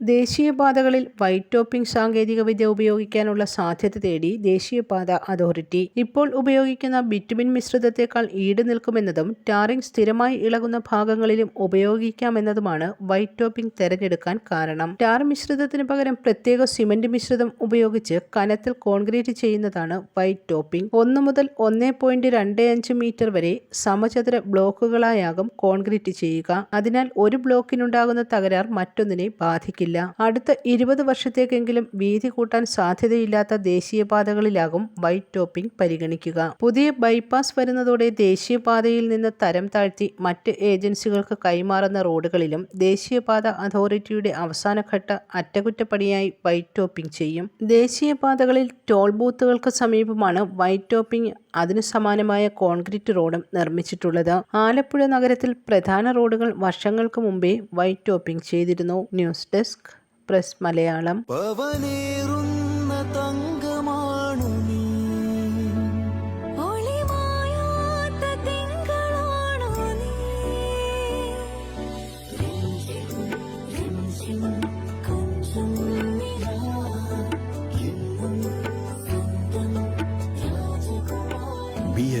ദേശീയപാതകളിൽ white topping സാങ്കേതികവിദ്യ ഉപയോഗിക്കാനുള്ള സാധ്യത തേടി ദേശീയപാത അതോറിറ്റി. ഇപ്പോൾ ഉപയോഗിക്കുന്ന ബിറ്റുമിൻ മിശ്രിതത്തെക്കാൾ ഈട് നിൽക്കുമെന്നതും ടാറിംഗ് സ്ഥിരമായി ഇളകുന്ന ഭാഗങ്ങളിലും ഉപയോഗിക്കാമെന്നതുമാണ് വൈറ്റ് ടോപ്പിംഗ് തെരഞ്ഞെടുക്കാൻ കാരണം. ടാർ മിശ്രിതത്തിന് പകരം പ്രത്യേക സിമന്റ് മിശ്രിതം ഉപയോഗിച്ച് കനത്തിൽ കോൺക്രീറ്റ് ചെയ്യുന്നതാണ് വൈറ്റ് ടോപ്പിംഗ്. ഒന്ന് മുതൽ ഒന്ന് പോയിന്റ് രണ്ട് അഞ്ച് മീറ്റർ വരെ സമചതുര ബ്ലോക്കുകളായാകും കോൺക്രീറ്റ് ചെയ്യുക. അതിനാൽ ഒരു ബ്ലോക്കിനുണ്ടാകുന്ന തകരാർ മറ്റൊന്നിനെ ബാധിക്കില്ല. അടുത്ത ഇരുപത് വർഷത്തേക്കെങ്കിലും വീതി കൂട്ടാൻ സാധ്യതയില്ലാത്ത ദേശീയപാതകളിലാകും വൈറ്റ് ടോപ്പിംഗ് പരിഗണിക്കുക. പുതിയ ബൈപ്പാസ് വരുന്നതോടെ ദേശീയപാതയിൽ നിന്ന് തരം താഴ്ത്തി മറ്റ് ഏജൻസികൾക്ക് കൈമാറുന്ന റോഡുകളിലും ദേശീയപാത അതോറിറ്റിയുടെ അവസാനഘട്ട അറ്റകുറ്റപ്പണിയായി വൈറ്റ് ടോപ്പിംഗ് ചെയ്യും. ദേശീയപാതകളിൽ ടോൾ ബൂത്തുകൾക്ക് സമീപമാണ് വൈറ്റ് ടോപ്പിംഗ് അതിനു സമാനമായ കോൺക്രീറ്റ് റോഡും നിർമ്മിച്ചിട്ടുള്ളത്. ആലപ്പുഴ നഗരത്തിൽ പ്രധാന റോഡുകൾ വർഷങ്ങൾക്ക് മുമ്പേ വൈറ്റ് ടോപ്പിംഗ് ചെയ്തിരുന്നു. News desk press Malayalam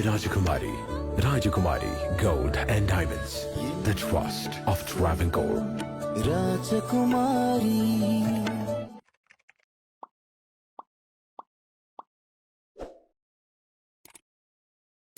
Rajakumari. Rajakumari Gold and Diamonds. The trust of Travancore. Rajakumari.